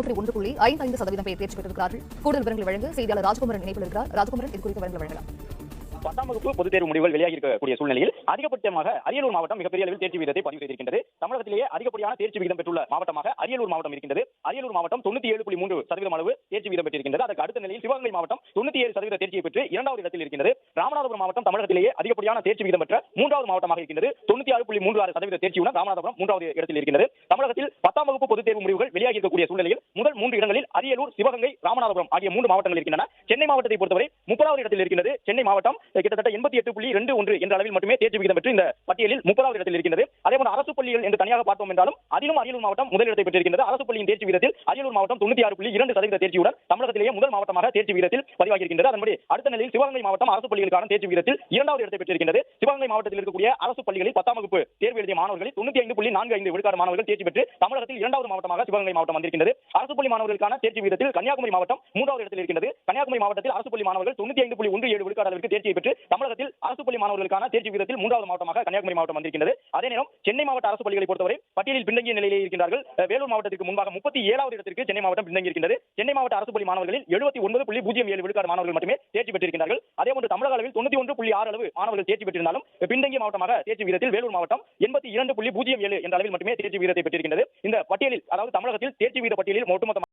நூற்றி ஒன்று புள்ளி ஐந்து ஐந்து சதவீதம் பேர் தேர்ச்சி பெற்றிருக்கிறார்கள். கூடுதல் விவரங்களை வழங்க செய்தியாளர் ராஜகுமரன் இணைப்பில் இருக்கிறார். ராஜகுமரன் இது குறித்த விவரங்களை வழங்கலாம் பத்தாம் வகுப்பு பொதுத் தேர்வு முடிவுகள் வெளியாகி இருக்கக்கூடிய சூழ்நிலையில் அதிகபட்சமாக அரியலூர் மாவட்டம் மிகப்பெரிய அளவில் தேர்ச்சி விகிதத்தை பதிவு செய்திருக்கின்றது. தமிழகத்திலேயே அதிகப்படியான தேர்ச்சி விகிதம் பெற்றுள்ள மாவட்டமாக அரியலூர் மாவட்டம் இருக்கின்றது. அரியலூர் மாவட்டம் தொண்ணூத்தி ஏழு புள்ளி மூன்று சதவீதம் அளவு தேர்ச்சி விகிதம் பெற்றிருக்கின்றது. அதற்கு அடுத்த நிலையில் சிவகங்கை மாவட்டம் தொண்ணூத்தி ஏழு சதவீத தேர்ச்சியை பெற்று இரண்டாவது இடத்தில் இருக்கின்றது. ராமநாதபுரம் மாவட்டம் தமிழகத்திலேயே அதிகப்படியான தேர்ச்சி விகிதம் பெற்ற மூன்றாவது மாவட்டமாக இருக்கின்றது. தொண்ணூத்தி ஆறு புள்ளி மூன்று ஆறு சதவீத தேர்ச்சியுடன் ராமநாதபுரம் மூன்றாவது இடத்தில் இருக்கின்றது. தமிழகத்தில் பத்தாம் வகுப்பு பொதுத் தேர்வு முடிவுகள் வெளியாகி இருக்கக்கூடிய சூழ்நிலையில் முதல் மூன்று இடங்களில் அரியலூர் சிவகங்கை ராமநாதபுரம் ஆகிய மூன்று மாவட்டங்கள் இருக்கின்றன. சென்னை மாவட்டத்தை பொறுத்தவரை முப்பதாவது இடத்தில் இருக்கின்றது சென்னை மாவட்டம். கிட்டத்தட்ட எண்பத்தி எட்டு புள்ளி ரெண்டு ஒன்று என்ற அளவில் மட்டுமே தேர்ச்சி விகிதம் பெற்று இந்த பட்டியலில் முப்பதாவது இடத்தில் இருக்கின்றது. அதேபோல அரசு பள்ளிகள் என்று தனியாக பார்த்தோம் என்றாலும் அதிலும் அரியலூர் மாவட்டம் முதலிடத்தை பெற்றிருக்கின்றது. அரசு பள்ளியின் தேர்ச்சி விகிதத்தில் அரியலூர் மாவட்டம் தொண்ணூத்தி ஆறு புள்ளி இரண்டு சதவீத தேர்ச்சியுடன் தமிழகத்திலேயே முதல் மாவட்டமாக தேர்ச்சி விகிதத்தில் பதிவாகி இருக்கின்றது அதன்படி அடுத்த நிலையில் சிவகங்கை மாவட்டம் அரசு பள்ளிகளுக்கான தேர்ச்சி விகிதத்தில் இரண்டாவது இடத்தை பெற்றிருக்கின்றது. சிவகங்கை மாவட்டத்தில் இருக்கக்கூடிய அரசு பள்ளிகளில் பத்தாம் வகுப்பு தேர்வு எழுதிய மாணவர்களில் தொண்ணூத்தி ஐந்து புள்ளி நான்கு ஐந்து விழுக்காடு மாணவர்கள் தேர்ச்சி பெற்று தமிழகத்தில் இரண்டாவது மாவட்டமாக சிவகங்கை மாவட்டம் வந்திருக்கின்றது. அரசு பள்ளி மாணவர்களுக்கான தேர்ச்சி விகிதத்தில் கன்னியாகுமரி மாவட்டம் மூன்றாவது இடத்தில் இருக்கின்றது. கன்னியாகுமரி மாவட்டத்தில் அரசு பள்ளி மாணவர்கள் தொண்ணூத்தி ஐந்து புள்ளி ஒன்று ஏழு விழுக்காடு அளவிற்கு தேர்ச்சியை பெற்று தமிழகத்தில் அரசு பள்ளி மாணவர்களுக்கான தேர்ச்சி விகிதத்தில் மூன்றாவது மாவட்டமாக கன்னியாகுமரி மாவட்டம் வந்திருக்கிறது அதே நேரம் சென்னை மாவட்ட அரசு பள்ளிகளை பொறுத்தவரை பட்டியலில் பின்தங்கிய நிலையிலே இருக்கின்றார்கள். வேலூர் மாவட்டத்திற்கு முன்பாக முப்பத்தி ஏழாவது இடத்திற்கு சென்னை மாவட்டம் பின்தங்கி இருக்கின்றது. சென்னை மாவட்ட அரசு பள்ளி மாணவர்களில் எழுபத்தி ஒன்பது புள்ளி பூஜ்ஜியம் ஏழு விழுக்காடு மாணவர்கள் மட்டுமே தேர்ச்சி பெற்றிருக்கிறார்கள் அதே போன்று தமிழக அளவில் தொண்ணூத்தி ஒன்று புள்ளி ஆறு அளவு மாணவர்கள் தேர்ச்சி பெற்றிருந்தாலும் பின்தங்கிய மாவட்டமாக தேர்ச்சி விகிதத்தில் வேலூர் மாவட்டம் எண்பத்தி இரண்டு புள்ளி பூஜ்ஜியம் ஏழு என்ற அளவில் மட்டுமே தேர்ச்சி விகிதத்தை பெற்றிருக்கிறது இந்த பட்டியலில் அதாவது தமிழகத்தில் தேர்ச்சி விகித பட்டியலில் ஒட்டுமொத்தமாக